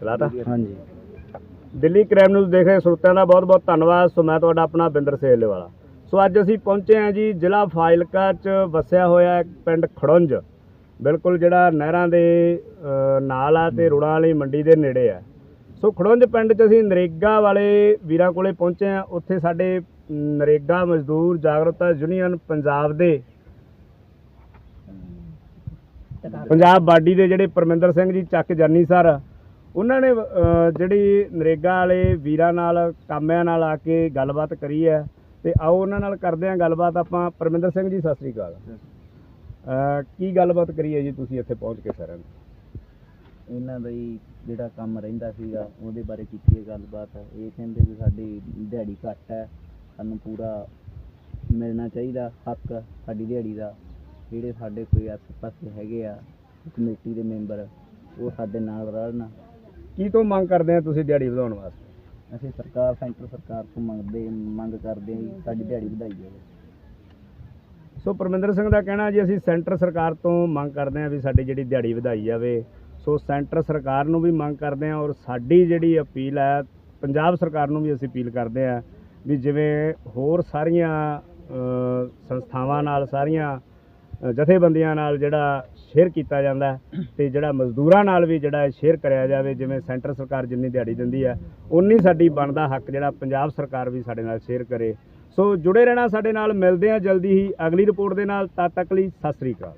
ਚਲਾਤਾ ਹਾਂਜੀ। Delhi crime news ਦੇਖ ਰਹੇ ਸਰੋਤਿਆਂ ਦਾ ਬਹੁਤ-ਬਹੁਤ ਧੰਨਵਾਦ। ਸੋ ਮੈਂ ਤੁਹਾਡਾ ਆਪਣਾ ਬਿੰਦਰ ਸੇਲੇ ਵਾਲਾ। ਸੋ ਅੱਜ ਅਸੀਂ ਪਹੁੰਚੇ ਹਾਂ ਜੀ ਜ਼ਿਲ੍ਹਾ ਫਾਜ਼ਿਲਕਾ ਚ ਵਸਿਆ ਹੋਇਆ ਇੱਕ ਪਿੰਡ ਖੜੁੰਝ ਬਿਲਕੁਲ ਜਿਹੜਾ ਨਹਿਰਾਂ ਦੇ ਨਾਲ ਆ ਤੇ ਰੁੜਾਂ ਵਾਲੀ ਮੰਡੀ ਦੇ ਨੇੜੇ ਆ। ਸੋ ਖੜੁੰਝ ਪਿੰਡ ਚ ਅਸੀਂ ਨਰੇਗਾ ਵਾਲੇ ਵੀਰਾਂ ਕੋਲੇ ਪਹੁੰਚੇ ਆ ਉੱਥੇ ਸਾਡੇ ਨਰੇਗਾ ਮਜ਼ਦੂਰ ਜਾਗਰਤਾ ਯੂਨੀਅਨ ਪੰਜਾਬ ਦੇ ਪੰਜਾਬ ਬਾਡੀ ਦੇ ਜਿਹੜੇ ਪਰਮਿੰਦਰ ਸਿੰਘ ਜੀ ਚੱਕ ਜਰਨੀ ਸਰ ਉਹਨਾਂ ਨੇ ਜਿਹੜੀ ਨਰੇਗਾ ਵਾਲੇ ਵੀਰਾਂ ਨਾਲ ਕਾਮਿਆਂ ਨਾਲ ਆ ਕੇ ਗੱਲਬਾਤ ਕਰੀ ਹੈ ਤੇ ਆਓ ਉਹਨਾਂ ਨਾਲ ਕਰਦੇ ਹਾਂ ਗੱਲਬਾਤ। ਆਪਾਂ ਪਰਮਿੰਦਰ ਸਿੰਘ ਜੀ ਸਤਿ ਸ੍ਰੀ ਅਕਾਲ। ਕੀ ਗੱਲਬਾਤ ਕਰੀ ਹੈ ਜੀ ਤੁਸੀਂ ਇੱਥੇ ਪਹੁੰਚ ਕੇ ਸਾਰਿਆਂ ਨੇ ਇਹਨਾਂ ਦਾ ਹੀ ਜਿਹੜਾ ਕੰਮ ਰਹਿੰਦਾ ਸੀਗਾ ਉਹਦੇ ਬਾਰੇ ਕੀਤੀ ਹੈ ਗੱਲਬਾਤ। ਇਹ ਕਹਿੰਦੇ ਵੀ ਸਾਡੀ ਦਿਹਾੜੀ ਘੱਟ ਹੈ ਸਾਨੂੰ ਪੂਰਾ ਮਿਲਣਾ ਚਾਹੀਦਾ ਹੱਕ ਸਾਡੀ ਦਿਹਾੜੀ ਦਾ। ਜਿਹੜੇ ਸਾਡੇ ਕੋਈ ਆਸੇ ਪਾਸੇ ਹੈਗੇ ਆ ਕਮੇਟੀ ਦੇ ਮੈਂਬਰ ਉਹ ਸਾਡੇ ਨਾਲ ਰਲਣ ਕੀ ਤੋਂ ਮੰਗ ਕਰਦੇ ਆ ਤੁਸੀਂ ਦਿਹਾੜੀ ਵਧਾਉਣ ਵਾਸਤੇ? ਅਸੀਂ ਸਰਕਾਰ ਸੈਂਟਰ ਸਰਕਾਰ ਤੋਂ ਮੰਗਦੇ ਮੰਗ ਕਰਦੇ ਹਾਂ ਜੀ ਸਾਡੀ ਦਿਹਾੜੀ ਵਧਾਈ ਜਾਵੇ। ਸੋ ਪਰਮਿੰਦਰ ਸਿੰਘ ਦਾ ਕਹਿਣਾ ਜੀ ਅਸੀਂ ਸੈਂਟਰ ਸਰਕਾਰ ਤੋਂ ਮੰਗ ਕਰਦੇ ਹਾਂ ਵੀ ਸਾਡੀ ਜਿਹੜੀ ਦਿਹਾੜੀ ਵਧਾਈ ਜਾਵੇ। ਸੋ ਸੈਂਟਰ ਸਰਕਾਰ ਨੂੰ ਵੀ ਮੰਗ ਕਰਦੇ ਹਾਂ ਔਰ ਸਾਡੀ ਜਿਹੜੀ ਅਪੀਲ ਹੈ ਪੰਜਾਬ ਸਰਕਾਰ ਨੂੰ ਵੀ ਅਸੀਂ ਅਪੀਲ ਕਰਦੇ ਹਾਂ ਵੀ ਜਿਵੇਂ ਹੋਰ ਸਾਰੀਆਂ ਸੰਸਥਾਵਾਂ ਨਾਲ ਸਾਰੀਆਂ ਜਥੇਬੰਦੀਆਂ ਨਾਲ ਜਿਹੜਾ ਸ਼ੇਅਰ ਕੀਤਾ ਜਾਂਦਾ ਹੈ ਤੇ ਜਿਹੜਾ ਮਜ਼ਦੂਰਾਂ ਨਾਲ ਵੀ ਜਿਹੜਾ ਸ਼ੇਅਰ ਕਰਿਆ ਜਾਵੇ, ਜਿਵੇਂ ਸੈਂਟਰ ਸਰਕਾਰ ਜਿੰਨੀ ਦਿਹਾੜੀ ਦਿੰਦੀ ਹੈ ਉਨੀ ਸਾਡੀ ਬਣਦਾ ਹੱਕ ਜਿਹੜਾ ਪੰਜਾਬ ਸਰਕਾਰ ਵੀ ਸਾਡੇ ਨਾਲ ਸ਼ੇਅਰ ਕਰੇ। ਸੋ ਜੁੜੇ ਰਹਿਣਾ ਸਾਡੇ ਨਾਲ, ਮਿਲਦੇ ਆ ਜਲਦੀ ਹੀ ਅਗਲੀ ਰਿਪੋਰਟ ਦੇ ਨਾਲ, ਤਦ ਤੱਕ ਲਈ ਸਤਿ ਸ੍ਰੀ ਅਕਾਲ।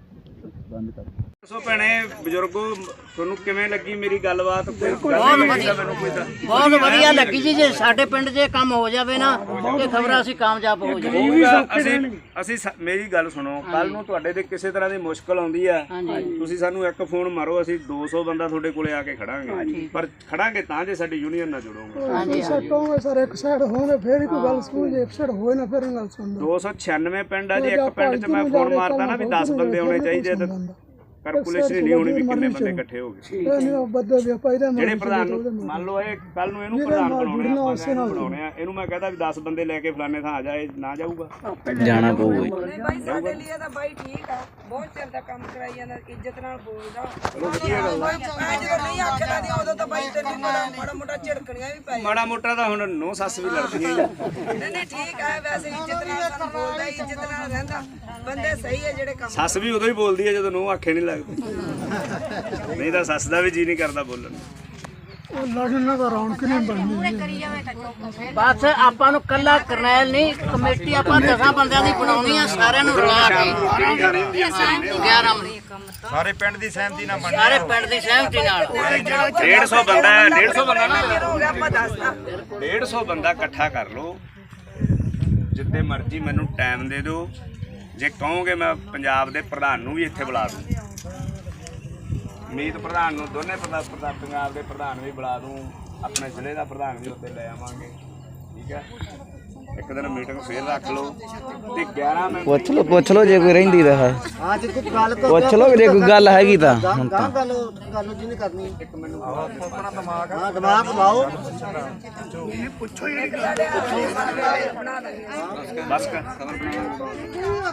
ਸੋ ਭੈਣੇ ਬਜ਼ੁਰਗੋ ਤੁਹਾਨੂੰ ਕਿਵੇਂ ਲੱਗੀ ਮੇਰੀ ਗੱਲਬਾਤ? ਕੋਈ ਬਹੁਤ ਵਧੀਆ। ਬਹੁਤ ਵਧੀਆ ਲੱਗੀ ਜੀ ਜੇ ਸਾਡੇ ਪਿੰਡ 'ਚ ਇਹ ਕੰਮ ਹੋ ਜਾਵੇ ਨਾ ਤੇ ਖਬਰਾਂ ਅਸੀਂ ਕਾਮਯਾਬ ਹੋ ਜਾਵੇ ਅਸੀਂ ਅਸੀਂ ਸ- ਮੇਰੀ ਗੱਲ ਸੁਣੋ ਕੱਲ ਨੂੰ ਤੁਹਾਡੇ ਤੇ ਕਿਸੇ ਤਰ੍ਹਾਂ ਦੀ ਮੁਸ਼ਕਲ ਆਉਂਦੀ ਹੈ ਤੁਸੀਂ ਸਾਨੂੰ ਇੱਕ ਫੋਨ ਮਾਰੋ ਅਸੀਂ 200 ਬੰਦਾ ਤੁਹਾਡੇ ਕੋਲੇ ਆ ਕੇ ਖੜਾਂਗੇ। ਪਰ ਖੜਾਂਗੇ ਤਾਂ ਜੇ ਸਾਡੀ ਯੂਨੀਅਨ ਨਾਲ ਜੁੜੋਗੇ ਸੈੱਟ ਹੋਵੇ ਸਰ ਇੱਕ ਸਾਈਡ ਹੋਵੇ ਫੇਰ ਹੀ ਕੋਈ ਗੱਲ ਸੁਣ ਜੇ ਇੱਕ ਸਾਈਡ ਹੋਵੇ ਨਾ ਫਿਰ ਗੱਲ ਸੁਣਦਾ 296 ਪਿੰਡ ਆ ਜੀ ਇੱਕ ਪਿੰਡ 'ਚ ਮੈਂ ਫੋਨ ਮਾਰਦਾ ਨਾ ਵੀ 10 ਬੰਦੇ ਆਉਣੇ ਚਾਹੀਦੇ ਤੇ ਕੈਲਕੂਲੇਸ਼ਨ ਨਹੀਂ ਹੋਣੀ ਵੀ ਕਿੰਨੇ ਬੰਦੇ ਇਕੱਠੇ ਹੋ ਗਏ? ਜਿਹੜੇ ਪ੍ਰਧਾਨ ਨੂੰ ਮੰਨ ਲਓ ਇਹ ਕੱਲ ਨੂੰ ਇਹਨੂੰ ਪ੍ਰਧਾਨ ਬਣਾਉਣੇ ਆ ਇਹਨੂੰ ਬਣਾਉਣੇ ਆ। ਇਹਨੂੰ ਮੈਂ ਕਹਦਾ ਵੀ 10 ਬੰਦੇ ਲੈ ਕੇ ਫਲਾਣੇ ਥਾਂ ਆ ਜਾਏ ਨਾ ਜਾਊਗਾ। ਜਾਣਾ ਪਊਗਾ ਬਾਈ ਸਾਡੇ ਲਈ ਤਾਂ ਬਾਈ ਠੀਕ ਆ। ਬਹੁਤ ਚਿਰ ਦਾ ਕੰਮ ਕਰਾਈ ਜਾਂਦਾ ਇੱਜ਼ਤ ਨਾਲ ਬੋਲਦਾ। ਮੈਂ ਜਦੋਂ ਨਹੀਂ ਆਖਦਾ ਦੀ ਉਦੋਂ ਤਾਂ ਬਾਈ ਤੇ ਮਾੜਾ ਮਾੜਾ ਮੋਟਾ ਝਿੜਕਣੀਆਂ ਵੀ ਪੈ ਮਾੜਾ ਮੋਟਾ ਤਾਂ ਹੁਣ ਨੋ ਸੱਸ ਵੀ ਲੜਦੀਆਂ ਹੀ ਆ। ਨਹੀਂ ਨਹੀਂ ਠੀਕ ਆ ਵੈਸੇ ਇੱਜ਼ਤ ਨਾਲ ਬੋਲਦਾ ਇੱਜ਼ਤ ਨਾਲ ਰਹਿੰਦਾ। ਬੰਦੇ ਸਹੀ ਆ ਜਿਹੜੇ ਕੰਮ ਸੱਸ ਵੀ ਉਦੋਂ ਹੀ ਬੋਲਦੀ ਹੈ ਜਦੋਂ ਨੋ ਆਖੇ ਨਹੀਂ ਲੱਗਦੀ। ਨਹੀਂ ਤਾਂ ਸੱਸ ਦਾ ਵੀ ਜੀ ਨਹੀਂ ਕਰਦਾ ਬੋਲਣ। ਨੂੰ ਉਹ ਲੜਨ ਤਾਂ ਰੌਣਕ ਨਹੀਂ ਬਣਦੀ ਬਸ ਆਪਾਂ ਨੂੰ ਕੱਲਾ ਕਰਨੈਲ ਨਹੀਂ ਕਮੇਟੀ ਆਪਾਂ ਦਸਾਂ ਬੰਦਿਆਂ ਦੀ ਬਣਾਉਣੀ ਆ ਸਾਰਿਆਂ ਨੂੰ ਰਲਾ ਕੇ। 11 ਮਰੀ ਸਾਰੇ ਪਿੰਡ ਦੀ ਸਹਿਮਤੀ ਨਾਲ ਬਣ ਸਾਰੇ ਪਿੰਡ ਦੀ ਸਹਿਮਤੀ ਨਾਲ। 150 ਬੰਦਾ 150 ਬੰਦਾ ਨਾ। ਹੋ ਗਿਆ ਆਪਾਂ ਦੱਸਦਾ 150 ਬੰਦਾ ਇਕੱਠਾ ਕਰ ਲਓ। ਜਿੱਦੇ ਮਰਜ਼ੀ ਮੈਨੂੰ ਟਾਈਮ ਦੇ ਦਿਓ। ਜੇ ਕਹੋਗੇ ਮੈਂ ਪੰਜਾਬ ਦੇ ਪ੍ਰਧਾਨ ਨੂੰ ਵੀ ਇੱਥੇ ਬੁਲਾ ਦੂੰ। ਮੀਤ ਪ੍ਰਧਾਨ ਨੂੰ ਦੋਨੇ ਪ੍ਰਧਾਨ ਪ੍ਰਧਾਨ ਪੰਜਾਬ ਦੇ ਪ੍ਰਧਾਨ ਵੀ ਬੁਲਾ ਦੂੰ ਆਪਣੇ ਜ਼ਿਲ੍ਹੇ ਦਾ ਪ੍ਰਧਾਨ ਵੀ ਉੱਤੇ ਲੈ ਆਵਾਂਗੇ ਠੀਕ ਹੈ? ਇੱਕ ਦਿਨ ਮੀਟਿੰਗ ਫੇਰ ਰੱਖ ਲਓ ਤੇ 11 ਮੈਂ ਪੁੱਛ ਲਓ ਪੁੱਛ ਲਓ ਜੇ ਕੋਈ ਰਹਿੰਦੀ ਤਾਂ ਹੈ। ਅੱਜ ਕੋਈ ਗੱਲ ਪੁੱਛ ਲਓ ਜੇ ਕੋਈ ਗੱਲ ਹੈਗੀ ਤਾਂ ਹੁਣ ਤਾਂ। ਗੱਲ ਗੱਲ ਜਿਹਨੇ ਕਰਨੀ? ਇੱਕ ਮੈਨੂੰ ਹਾਂ ਦਿਮਾਗ ਲਾਓ। ਬਸ ਕਰ ਖਬਰ ਬਣਾ